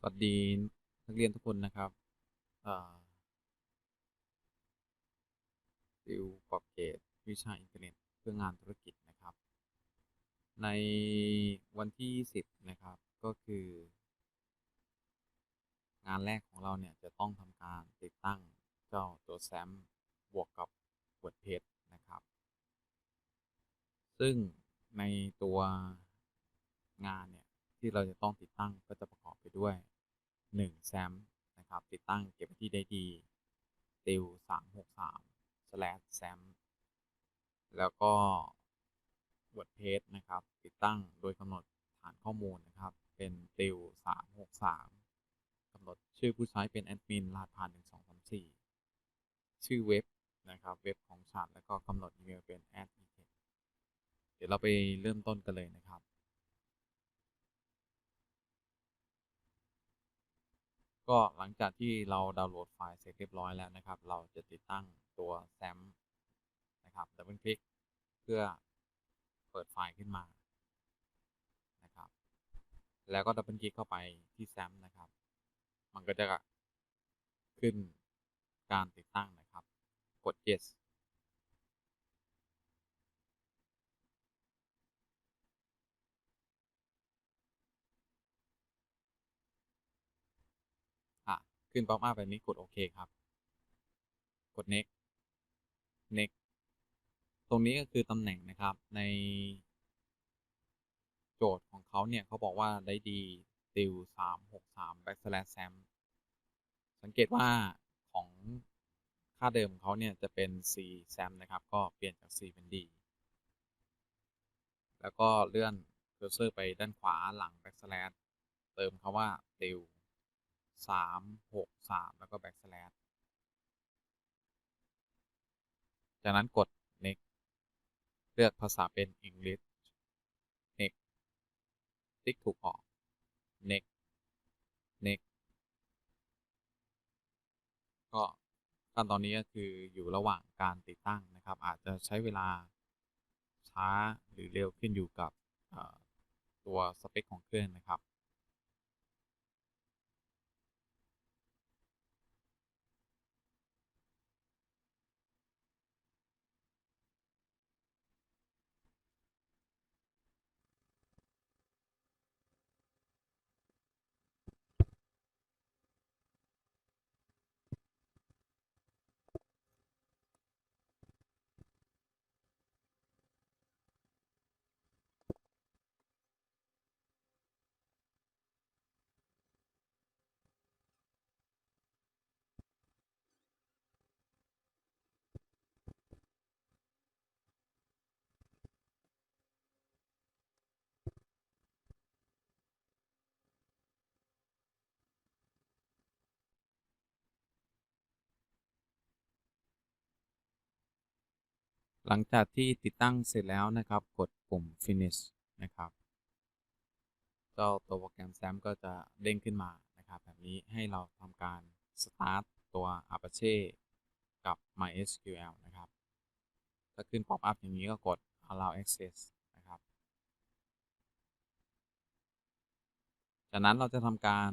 สวัสดีนักเรียนทุกคนนะครับติวขอบเขตวิชาอินเทอร์เน็ตเพื่องานธุรกิจนะครับ ในวันที่20นะครับ ก็คือ งานแรกของเราเนี่ย จะต้องทำการติดตั้งเจ้าตัวแซมบวกกับ WordPress นะครับ ซึ่งในตัวงานเนี่ย ที่เราจะต้องติดตั้งก็จะประกอบไปด้วย 1 แซมนะครับ ติดตั้งเก็บที่ได้ดีติว363 slash แซมแล้วก็ WordPress นะครับ ติดตั้งโดยกำหนดฐานข้อมูลนะครับ เป็นติว363กำหนดชื่อผู้ใช้เป็นแอดมินรหัสผ่าน 1234 ชื่อเว็บนะครับ เว็บของฉันแล้วก็กำหนดอีเมลเป็น ad เดี๋ยวเราไปเริ่มต้นกันเลยนะครับ ก็หลังจากที่เราดาวน์โหลดไฟล์เสร็จเรียบร้อยแล้วนะครับ เราจะติดตั้งตัวแซมนะครับดับเบิลคลิกเพื่อเปิดไฟล์ขึ้นมานะครับ แล้วก็ดับเบิลคลิกเข้าไปที่แซมนะครับ มันก็จะขึ้นการติดตั้งนะครับ กด yes อะ ขึ้นป๊อปอัพแบบนี้กดโอเคครับ กด next next ตรงนี้ก็คือตำแหน่งนะครับใน โจทย์ของเขาเนี่ยเขาบอกว่าได้ดีติว363 backslash sam สังเกตว่าของค่าเดิมของเขาเนี่ยจะเป็น c sam นะครับ ก็เปลี่ยนจาก c เป็น d แล้วก็เลื่อนเคอร์เซอร์ไปด้านขวาหลัง backslash เติมคาว่าติว สามหกสามแล้วก็ backslash จากนั้นกด next เลือกภาษาเป็น English next ติ๊กถูกออก next next ก็ขั้นตอนนี้ก็คืออยู่ระหว่างการติดตั้งนะครับ อาจจะใช้เวลาช้าหรือเร็วขึ้นอยู่กับตัวสเปคของเครื่องนะครับ หลังจากที่ติดตั้งเสร็จแล้วนะครับ กดปุ่ม finish นะครับเจ้าตัวโปรแกรมแซมก็จะเด้งขึ้นมานะครับแบบนี้ให้เราทำการ start ตัว Apache กับ MySQL นะครับถ้าขึ้น pop up อย่างนี้ก็กด allow access นะครับ จากนั้นเราจะทำการ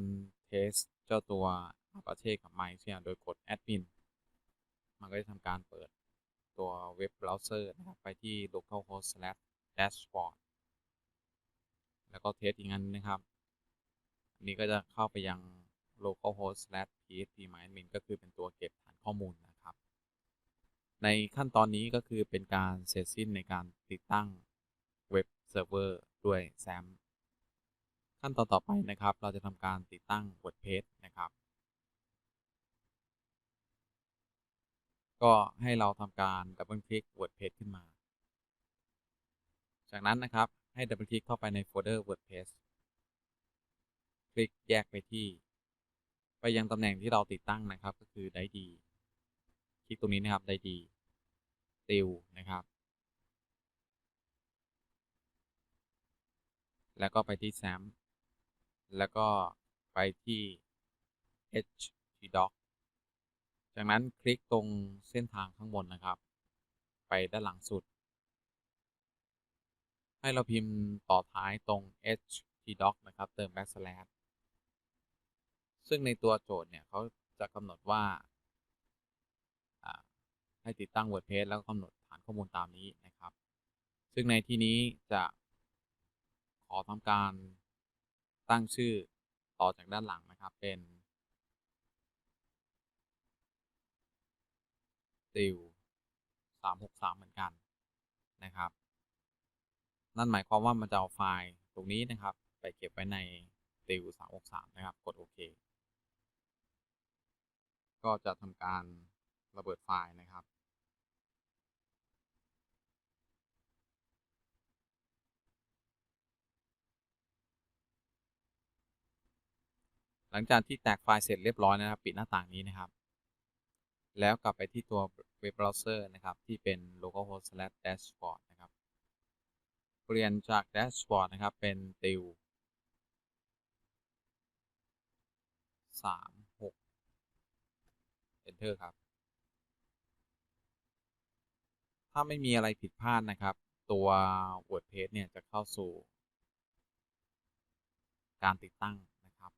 test เจ้าตัว Apache กับ MySQL โดยกด admin มันก็จะทำการเปิด ตัวเว็บเบราว์เซอร์นะครับ ไปที่ localhost/dashboard แล้วก็เทสอีกอันนะครับ อันนี้ก็จะเข้าไปยัง localhost slash php admin ก็คือเป็นตัวเก็บฐานข้อมูลนะครับ ในขั้นตอนนี้ก็คือเป็นการเสร็จสิ้นในการติดตั้งเว็บเซิร์ฟเวอร์ด้วย SAM ขั้นตอนต่อไปนะครับ เราจะทำการติดตั้ง WordPress นะครับ ก็ให้เราทำการดับเบิลคลิก WordPress ขึ้นมา จากนั้นนะครับให้ดับเบิลคลิกเข้าไปในโฟลเดอร์ WordPress คลิกแยกไปที่ ไปยังตำแหน่งที่เราติดตั้งนะครับ ก็คือได้ดีคลิกตรงนี้นะครับได้ดีติวนะครับ แล้วก็ไปที่ SAM แล้วก็ไปที่ htdoc จากนั้นคลิกตรงเส้นทางข้างบนนะครับ ไปด้านหลังสุด ให้เราพิมพ์ต่อท้ายตรง htdoc นะครับ เติม backslash ซึ่งในตัวโจทย์เนี่ยเขาจะกำหนดว่า ให้ติดตั้ง WordPress แล้วก็กำหนดฐานข้อมูลตามนี้นะครับ ซึ่งในที่นี้จะขอทำการตั้งชื่อต่อจากด้านหลังนะครับเป็น ติว363เหมือนกันนะครับ นั่นหมายความว่ามันจะเอาไฟล์ตรงนี้นะครับ ไปเก็บไว้ในติว363นะครับ กดโอเค ก็จะทำการระเบิดไฟล์นะครับหลังจากที่แตกไฟล์เสร็จเรียบร้อยนะครับ ปิดหน้าต่างนี้นะครับ แล้วกลับไปที่ตัวเว็บเบราว์เซอร์นะครับ ที่เป็น localhost slash dashboard นะครับ เปลี่ยนจาก dashboard นะครับ เป็นติวสามหก enter ครับ ถ้าไม่มีอะไรผิดพลาดนะครับ ตัว WordPress เนี่ย จะเข้าสู่ การติดตั้งนะครับ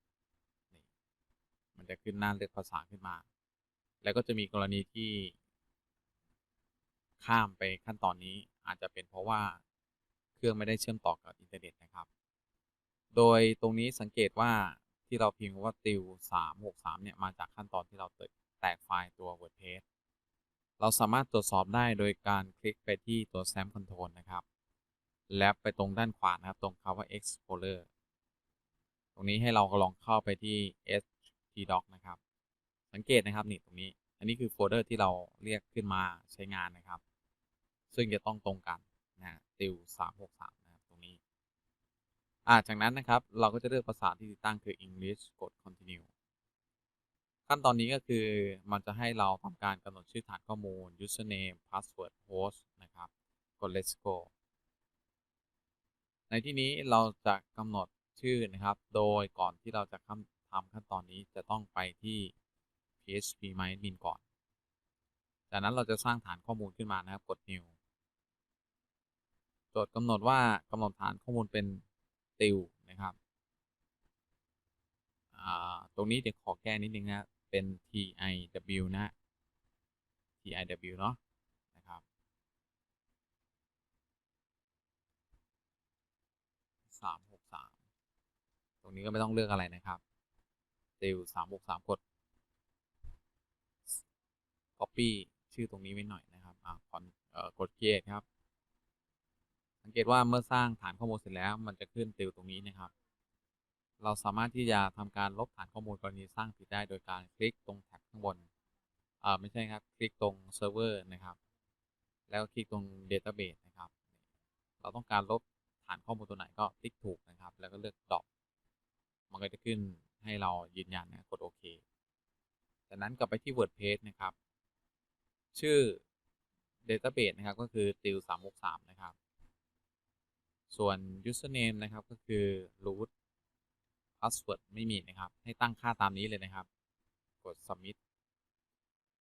นี่ มันจะขึ้นหน้าเลือกภาษาขึ้นมา แล้วก็จะมีกรณีที่ข้ามไปขั้นตอนนี้อาจจะเป็นเพราะว่าเครื่องไม่ได้เชื่อมต่อกับอินเทอร์เน็ตนะครับ โดยตรงนี้สังเกตว่าที่เราพิมพ์ว่าติว 363 เนี่ย มาจากขั้นตอนที่เราแตกไฟล์ตัว WordPress เราสามารถตรวจสอบได้โดยการคลิกไปที่ตัว SAM Control นะครับ แล้วไปตรงด้านขวานะครับ ตรงคำว่า Explorer ตรงนี้ให้เราลองเข้าไปที่ htdoc นะครับ สังเกตนะครับนี่ตรงนี้ อันนี้คือโฟลเดอร์ที่เราเรียกขึ้นมาใช้งานนะครับ ซึ่งจะต้องตรงกันนะติว363นะครับตรงนี้อ่าจากนั้นนะครับเราก็จะเลือกภาษาที่ติดตั้งคือ English กด continue ขั้นตอนนี้ก็คือมันจะให้เราทำการกำหนดชื่อฐานข้อมูล username password host นะครับ กด let's go ในที่นี้เราจะกำหนดชื่อนะครับ โดยก่อนที่เราจะทำขั้นตอนนี้จะต้องไปที่ php myadmin ก่อน จากนั้นเราจะสร้างฐานข้อมูลขึ้นมานะครับ กด new โจทย์กำหนดว่ากำหนดฐานข้อมูลเป็นติวนะครับ ตรงนี้เดี๋ยวขอแก้นิดนึงนะ เป็น tiw นะ tiw เนาะนะครับ สามหกสาม ตรงนี้ก็ไม่ต้องเลือกอะไรนะครับติวสามหกสามกด copy ชื่อตรงนี้ไว้หน่อยนะครับอ่าขอกด create ครับ สังเกตว่าเมื่อสร้างฐานข้อมูลเสร็จแล้ว มันจะขึ้นติวตรงนี้นะครับ เราสามารถที่จะทำการลบฐานข้อมูลกรณีสร้างผิดได้โดยการคลิกตรงแท็บข้างบนอ่าไม่ใช่ครับ คลิกตรงเซิร์ฟเวอร์นะครับ แล้วคลิกตรง Database นะครับ เราต้องการลบฐานข้อมูลตัวไหนก็คลิกถูกนะครับ แล้วก็เลือกดรอปมันก็จะขึ้นให้เรายืนยันนะกดโอเคจากนั้นกลับไปที่ WordPress นะครับ ชื่อ Database นะครับก็คือติว363 นะครับ ส่วน username นะครับก็คือ root password ไม่มีนะครับ ให้ตั้งค่าตามนี้เลยนะครับ กด submit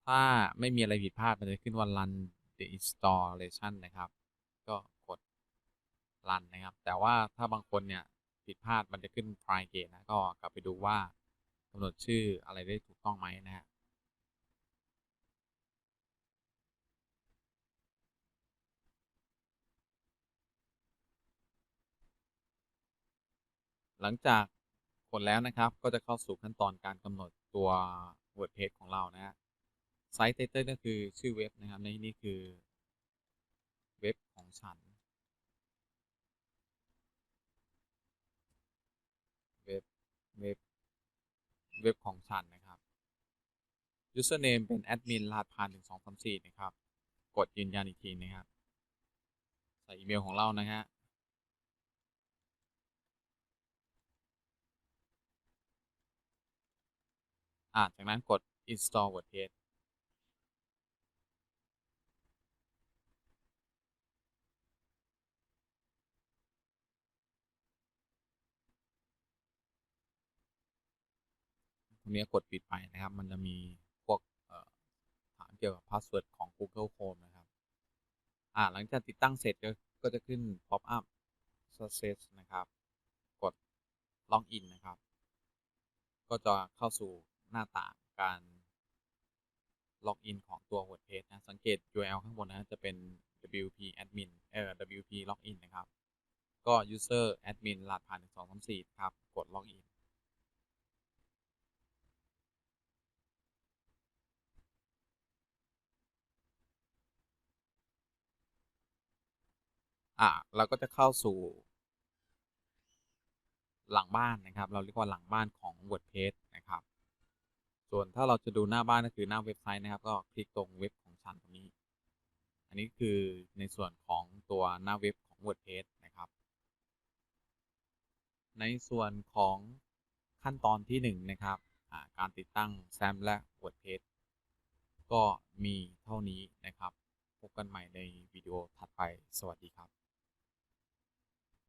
ถ้าไม่มีอะไรผิดพลาดมันจะขึ้นว่า run the installation นะครับ ก็กด run นะครับ แต่ว่าถ้าบางคนเนี่ยผิดพลาดมันจะขึ้น try again นะ ก็กลับไปดูว่ากำหนดชื่ออะไรได้ถูกต้องไหมนะฮะ ลังจากกดแล้วนะครับก็จะเข้าสู่ขั้นตอนการกำหนดตัว WordPress ของเรานะฮะไซต์ title ก็คือชื่อเว็บนะครับ ในนี้คือ เว็บของฉัน เว็บ เว็บ เว็บของฉันนะครับ username เป็นแอดมินรหัสผ่านถึง2 3 4นะครับ กดยืนยันอีกทีนะครับ ใส่อีเมลของเรานะฮะ อ่าจากนั้นกด install WordPress ตรงนี้กดปิดไปนะครับ มันจะมีพวกฐานเกี่ยวกับพาสเวิร์ดของ Google Chrome นะครับ อ่า หลังจากติดตั้งเสร็จก็ก็จะขึ้น pop up success นะครับ กด log in นะครับ ก็จะเข้าสู่ หน้าต่างการล็อกอินของตัว WordPress นะ สังเกต URL ข้างบนนะจะเป็น wp admin เอ่อ wp login นะครับ ก็ user admin รหัสผ่าน1 2 3 4ครับ กด login อ่าเราก็จะเข้าสู่ หลังบ้านนะครับ เราเรียกว่าหลังบ้านของ WordPress ส่วนถ้าเราจะดูหน้าบ้านก็คือหน้าเว็บไซต์นะครับ ก็คลิกตรงเว็บของฉันตรงนี้ อันนี้คือในส่วนของตัวหน้าเว็บของ WordPress นะครับ ในส่วนของขั้นตอนที่ 1นนะครับการติดตั้ง SAM และ WordPress ก็มีเท่านี้นะครับ พบกันใหม่ในวิดีโอถัดไป สวัสดีครับ